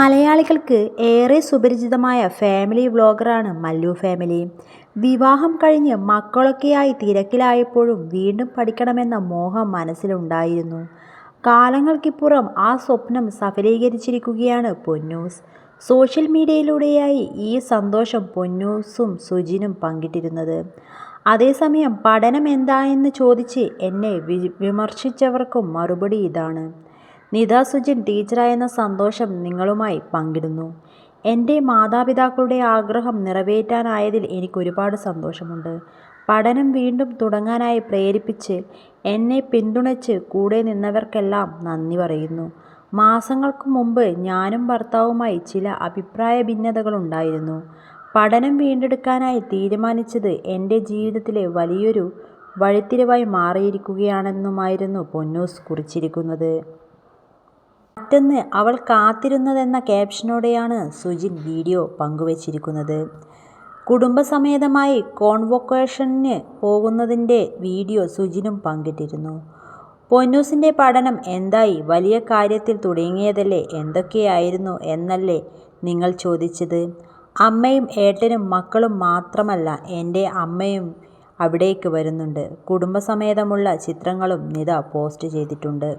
മലയാളികൾക്ക് ഏറെ സുപരിചിതമായ ഫാമിലി വ്ളോഗറാണ് മല്ലു ഫാമിലി. വിവാഹം കഴിഞ്ഞ് മക്കളൊക്കെയായി തിരക്കിലായപ്പോഴും വീണ്ടും പഠിക്കണമെന്ന മോഹം മനസ്സിലുണ്ടായിരുന്നു. കാലങ്ങൾക്കിപ്പുറം ആ സ്വപ്നം സഫലീകരിച്ചിരിക്കുകയാണ് പൊന്നൂസ്. സോഷ്യൽ മീഡിയയിലൂടെയായി ഈ സന്തോഷം പൊന്നൂസും സുജിനും പങ്കിട്ടിരുന്നത്. അതേസമയം പഠനം എന്തായെന്ന് ചോദിച്ച് എന്നെ വിമർശിച്ചവർക്കും മറുപടി ഇതാണ്. നിത സുജിൻ ടീച്ചറായെന്ന സന്തോഷം നിങ്ങളുമായി പങ്കിടുന്നു. എന്റെ മാതാപിതാക്കളുടെ ആഗ്രഹം നിറവേറ്റാനായതിൽ എനിക്കൊരുപാട് സന്തോഷമുണ്ട്. പഠനം വീണ്ടും തുടങ്ങാനായി പ്രേരിപ്പിച്ച് എന്നെ പിന്തുണച്ച് കൂടെ നിന്നവർക്കെല്ലാം നന്ദി പറയുന്നു. മാസങ്ങൾക്ക് മുമ്പ് ഞാനും ഭർത്താവുമായി ചില അഭിപ്രായ ഭിന്നതകളുണ്ടായിരുന്നു. പഠനം വീണ്ടെടുക്കാനായി തീരുമാനിച്ചത് എന്റെ ജീവിതത്തിലെ വലിയൊരു വഴിത്തിരിവായി മാറിയിരിക്കുകയാണെന്നുമായിരുന്നു പൊന്നൂസ് കുറിച്ചിരിക്കുന്നത്. മറ്റൊന്ന് അവൾ കാത്തിരുന്നതെന്ന ക്യാപ്ഷനോടെയാണ് സുജിൻ വീഡിയോ പങ്കുവച്ചിരിക്കുന്നത്. കുടുംബസമേതമായി കോൺവൊക്കേഷന് പോകുന്നതിന്റെ വീഡിയോ സുജിനും പങ്കിട്ടിരുന്നു. പൊന്നൂസിന്റെ പഠനം എന്തായി വലിയ കാര്യത്തിൽ തുടങ്ങിയതല്ലേ എന്തൊക്കെയായിരുന്നു എന്നല്ലേ നിങ്ങൾ ചോദിച്ചത്. അമ്മയും ഏട്ടനും മക്കളും മാത്രമല്ല എന്റെ അമ്മയും അവിടേക്ക് വരുന്നുണ്ട്. കുടുംബസമേതമുള്ള ചിത്രങ്ങളും നിത പോസ്റ്റ് ചെയ്തിട്ടുണ്ട്.